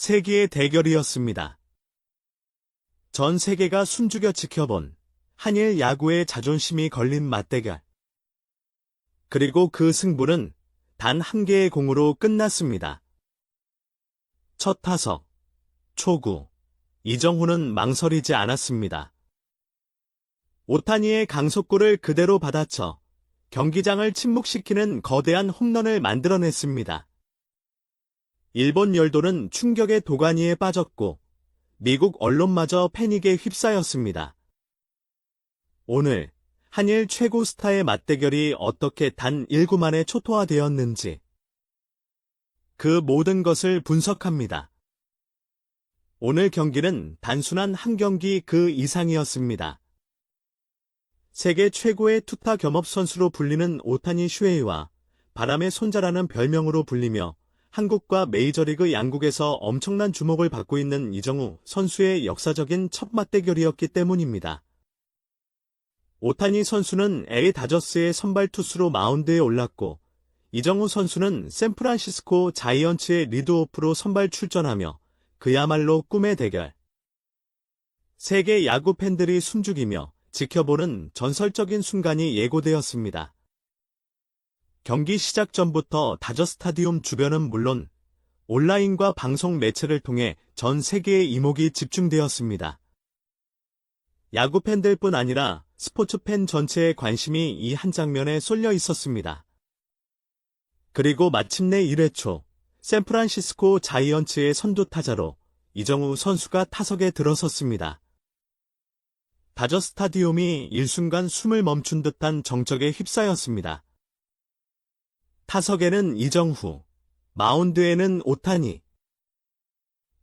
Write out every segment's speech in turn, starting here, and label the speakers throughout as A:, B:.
A: 세기의 대결이었습니다. 전 세계가 숨죽여 지켜본 한일 야구의 자존심이 걸린 맞대결. 그리고 그 승부는 단 한 개의 공으로 끝났습니다. 첫 타석, 초구, 이정후는 망설이지 않았습니다. 오타니의 강속구를 그대로 받아쳐 경기장을 침묵시키는 거대한 홈런을 만들어냈습니다. 일본 열도는 충격의 도가니에 빠졌고 미국 언론마저 패닉에 휩싸였습니다. 오늘 한일 최고 스타의 맞대결이 어떻게 단 1구 만에 초토화되었는지 그 모든 것을 분석합니다. 오늘 경기는 단순한 한 경기 그 이상이었습니다. 세계 최고의 투타 겸업 선수로 불리는 오타니 슈에이와 바람의 손자라는 별명으로 불리며 한국과 메이저리그 양국에서 엄청난 주목을 받고 있는 이정우 선수의 역사적인 첫 맞대결이었기 때문입니다. 오타니 선수는 LA 다저스의 선발 투수로 마운드에 올랐고 이정우 선수는 샌프란시스코 자이언츠의 리드오프로 선발 출전하며 그야말로 꿈의 대결. 세계 야구 팬들이 숨죽이며 지켜보는 전설적인 순간이 예고되었습니다. 경기 시작 전부터 다저 스타디움 주변은 물론 온라인과 방송 매체를 통해 전 세계의 이목이 집중되었습니다. 야구 팬들 뿐 아니라 스포츠 팬 전체의 관심이 이 한 장면에 쏠려 있었습니다. 그리고 마침내 1회 초 샌프란시스코 자이언츠의 선두 타자로 이정우 선수가 타석에 들어섰습니다. 다저 스타디움이 일순간 숨을 멈춘 듯한 정적에 휩싸였습니다. 타석에는 이정후, 마운드에는 오타니.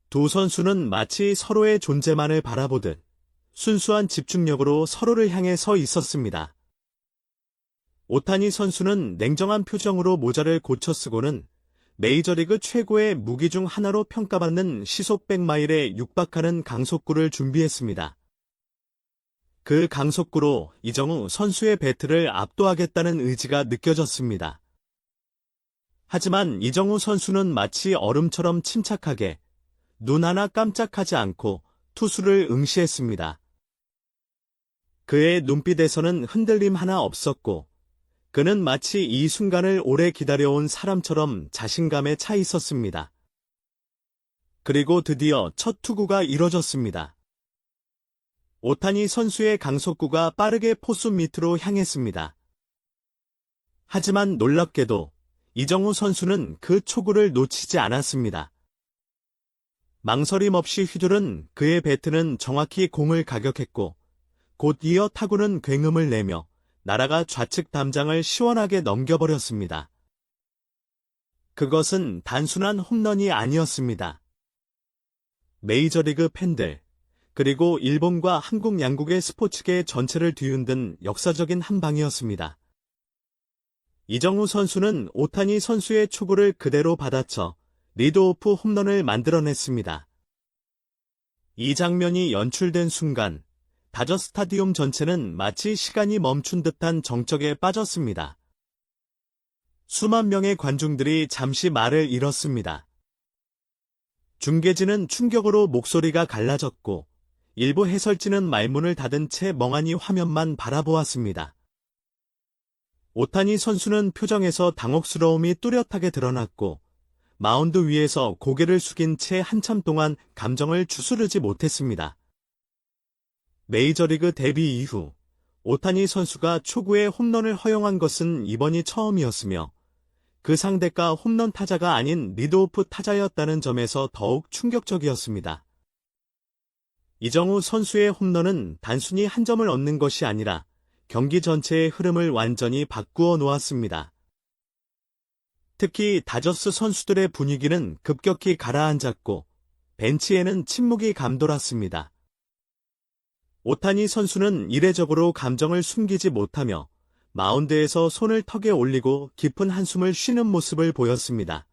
A: 두 선수는 마치 서로의 존재만을 바라보듯 순수한 집중력으로 서로를 향해 서 있었습니다. 오타니 선수는 냉정한 표정으로 모자를 고쳐 쓰고는 메이저리그 최고의 무기 중 하나로 평가받는 시속 100마일에 육박하는 강속구를 준비했습니다. 그 강속구로 이정우 선수의 배트를 압도하겠다는 의지가 느껴졌습니다. 하지만 이정우 선수는 마치 얼음처럼 침착하게 눈 하나 깜짝하지 않고 투수를 응시했습니다. 그의 눈빛에서는 흔들림 하나 없었고 그는 마치 이 순간을 오래 기다려온 사람처럼 자신감에 차 있었습니다. 그리고 드디어 첫 투구가 이뤄졌습니다. 오타니 선수의 강속구가 빠르게 포수 밑으로 향했습니다. 하지만 놀랍게도 이정우 선수는 그 초구를 놓치지 않았습니다. 망설임 없이 휘두른 그의 배트는 정확히 공을 가격했고 곧 이어 타구는 굉음을 내며 나라가 좌측 담장을 시원하게 넘겨버렸습니다. 그것은 단순한 홈런이 아니었습니다. 메이저리그 팬들, 그리고 일본과 한국 양국의 스포츠계 전체를 뒤흔든 역사적인 한 방이었습니다. 이정우 선수는 오타니 선수의 초구를 그대로 받아쳐 리드오프 홈런을 만들어냈습니다. 이 장면이 연출된 순간 다저 스타디움 전체는 마치 시간이 멈춘 듯한 정적에 빠졌습니다. 수만 명의 관중들이 잠시 말을 잃었습니다. 중계진은 충격으로 목소리가 갈라졌고 일부 해설진은 말문을 닫은 채 멍하니 화면만 바라보았습니다. 오타니 선수는 표정에서 당혹스러움이 뚜렷하게 드러났고 마운드 위에서 고개를 숙인 채 한참 동안 감정을 주스르지 못했습니다. 메이저리그 데뷔 이후 오타니 선수가 초구에 홈런을 허용한 것은 이번이 처음이었으며 그 상대가 홈런 타자가 아닌 리드오프 타자였다는 점에서 더욱 충격적이었습니다. 이정우 선수의 홈런은 단순히 한 점을 얻는 것이 아니라 경기 전체의 흐름을 완전히 바꾸어 놓았습니다. 특히 다저스 선수들의 분위기는 급격히 가라앉았고 벤치에는 침묵이 감돌았습니다. 오타니 선수는 이례적으로 감정을 숨기지 못하며 마운드에서 손을 턱에 올리고 깊은 한숨을 쉬는 모습을 보였습니다.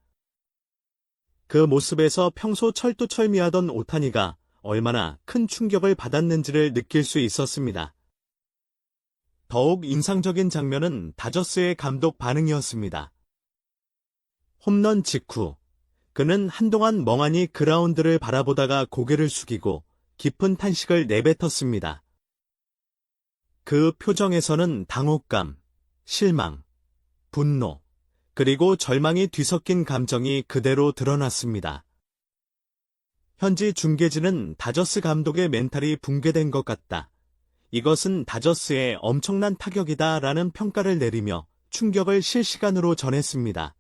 A: 그 모습에서 평소 철두철미하던 오타니가 얼마나 큰 충격을 받았는지를 느낄 수 있었습니다. 더욱 인상적인 장면은 다저스의 감독 반응이었습니다. 홈런 직후 그는 한동안 멍하니 그라운드를 바라보다가 고개를 숙이고 깊은 탄식을 내뱉었습니다. 그 표정에서는 당혹감, 실망, 분노, 그리고 절망이 뒤섞인 감정이 그대로 드러났습니다. 현지 중계진은 다저스 감독의 멘탈이 붕괴된 것 같다. 이것은 다저스의 엄청난 타격이다 라는 평가를 내리며 충격을 실시간으로 전했습니다.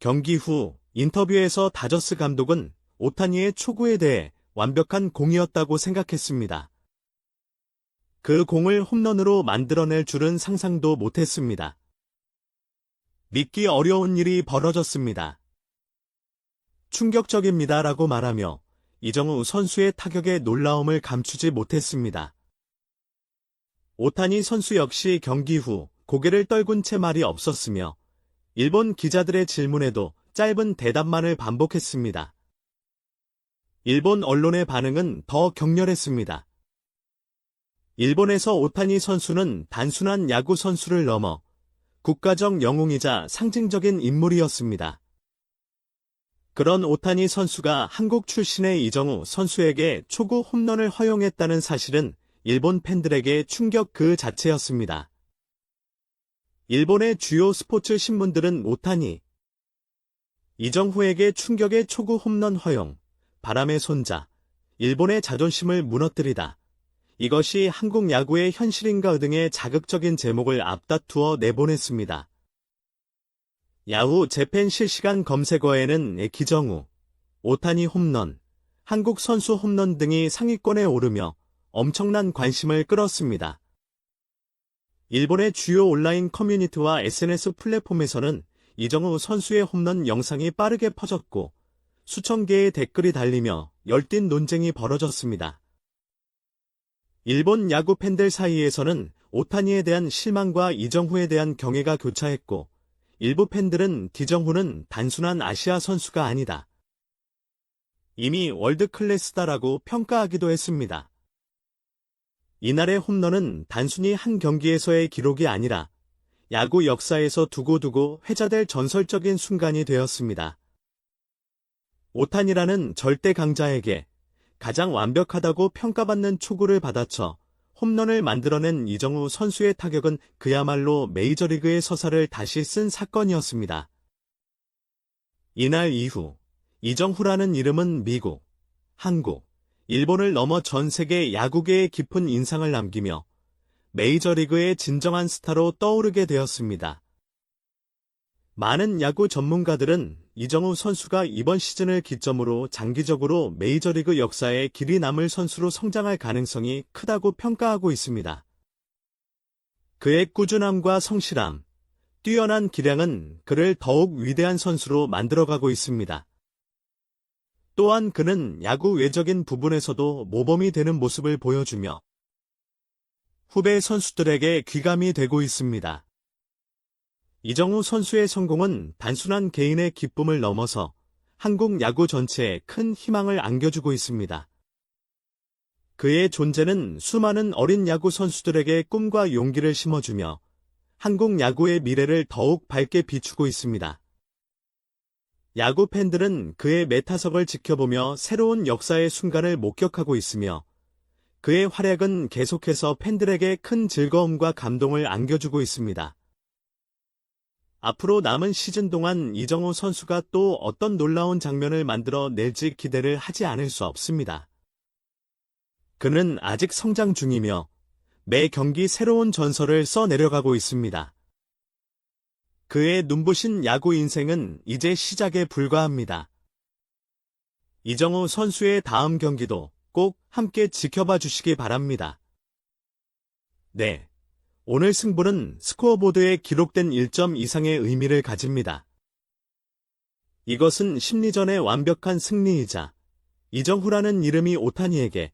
A: 경기 후 인터뷰에서 다저스 감독은 오타니의 초구에 대해 완벽한 공이었다고 생각했습니다. 그 공을 홈런으로 만들어낼 줄은 상상도 못했습니다. 믿기 어려운 일이 벌어졌습니다. 충격적입니다라고 말하며 이정우 선수의 타격의 놀라움을 감추지 못했습니다. 오타니 선수 역시 경기 후 고개를 떨군 채 말이 없었으며 일본 기자들의 질문에도 짧은 대답만을 반복했습니다. 일본 언론의 반응은 더 격렬했습니다. 일본에서 오타니 선수는 단순한 야구 선수를 넘어 국가적 영웅이자 상징적인 인물이었습니다. 그런 오타니 선수가 한국 출신의 이정우 선수에게 초구 홈런을 허용했다는 사실은 일본 팬들에게 충격 그 자체였습니다. 일본의 주요 스포츠 신문들은 오타니, 이정후에게 충격의 초구 홈런 허용, 바람의 손자, 일본의 자존심을 무너뜨리다. 이것이 한국 야구의 현실인가 등의 자극적인 제목을 앞다투어 내보냈습니다. 야후 재팬 실시간 검색어에는 기정우, 오타니 홈런, 한국 선수 홈런 등이 상위권에 오르며 엄청난 관심을 끌었습니다. 일본의 주요 온라인 커뮤니티와 SNS 플랫폼에서는 이정우 선수의 홈런 영상이 빠르게 퍼졌고 수천 개의 댓글이 달리며 열띤 논쟁이 벌어졌습니다. 일본 야구 팬들 사이에서는 오타니에 대한 실망과 이정후에 대한 경애가 교차했고 일부 팬들은 디정후는 단순한 아시아 선수가 아니다. 이미 월드 클래스다라고 평가하기도 했습니다. 이날의 홈런은 단순히 한 경기에서의 기록이 아니라 야구 역사에서 두고두고 회자될 전설적인 순간이 되었습니다. 오탄이라는 절대 강자에게 가장 완벽하다고 평가받는 초구를 받아쳐 홈런을 만들어낸 이정우 선수의 타격은 그야말로 메이저리그의 서사를 다시 쓴 사건이었습니다. 이날 이후 이정후라는 이름은 미국, 한국, 일본을 넘어 전 세계 야구계에 깊은 인상을 남기며 메이저리그의 진정한 스타로 떠오르게 되었습니다. 많은 야구 전문가들은 이정우 선수가 이번 시즌을 기점으로 장기적으로 메이저리그 역사에 길이 남을 선수로 성장할 가능성이 크다고 평가하고 있습니다. 그의 꾸준함과 성실함, 뛰어난 기량은 그를 더욱 위대한 선수로 만들어가고 있습니다. 또한 그는 야구 외적인 부분에서도 모범이 되는 모습을 보여주며 후배 선수들에게 귀감이 되고 있습니다. 이정우 선수의 성공은 단순한 개인의 기쁨을 넘어서 한국 야구 전체에 큰 희망을 안겨주고 있습니다. 그의 존재는 수많은 어린 야구 선수들에게 꿈과 용기를 심어주며 한국 야구의 미래를 더욱 밝게 비추고 있습니다. 야구 팬들은 그의 메타석을 지켜보며 새로운 역사의 순간을 목격하고 있으며 그의 활약은 계속해서 팬들에게 큰 즐거움과 감동을 안겨주고 있습니다. 앞으로 남은 시즌 동안 이정우 선수가 또 어떤 놀라운 장면을 만들어 낼지 기대를 하지 않을 수 없습니다. 그는 아직 성장 중이며 매 경기 새로운 전설을 써내려가고 있습니다. 그의 눈부신 야구 인생은 이제 시작에 불과합니다. 이정우 선수의 다음 경기도 꼭 함께 지켜봐 주시기 바랍니다. 네. 오늘 승부는 스코어보드에 기록된 1점 이상의 의미를 가집니다. 이것은 심리전의 완벽한 승리이자 이정후라는 이름이 오타니에게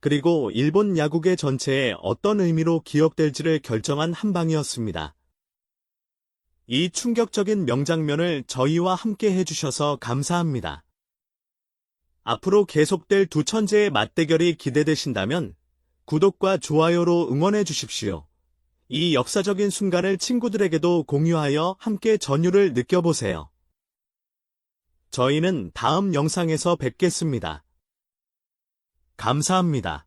A: 그리고 일본 야구계 전체에 어떤 의미로 기억될지를 결정한 한 방이었습니다. 이 충격적인 명장면을 저희와 함께 해주셔서 감사합니다. 앞으로 계속될 두 천재의 맞대결이 기대되신다면 구독과 좋아요로 응원해 주십시오. 이 역사적인 순간을 친구들에게도 공유하여 함께 전율을 느껴보세요. 저희는 다음 영상에서 뵙겠습니다. 감사합니다.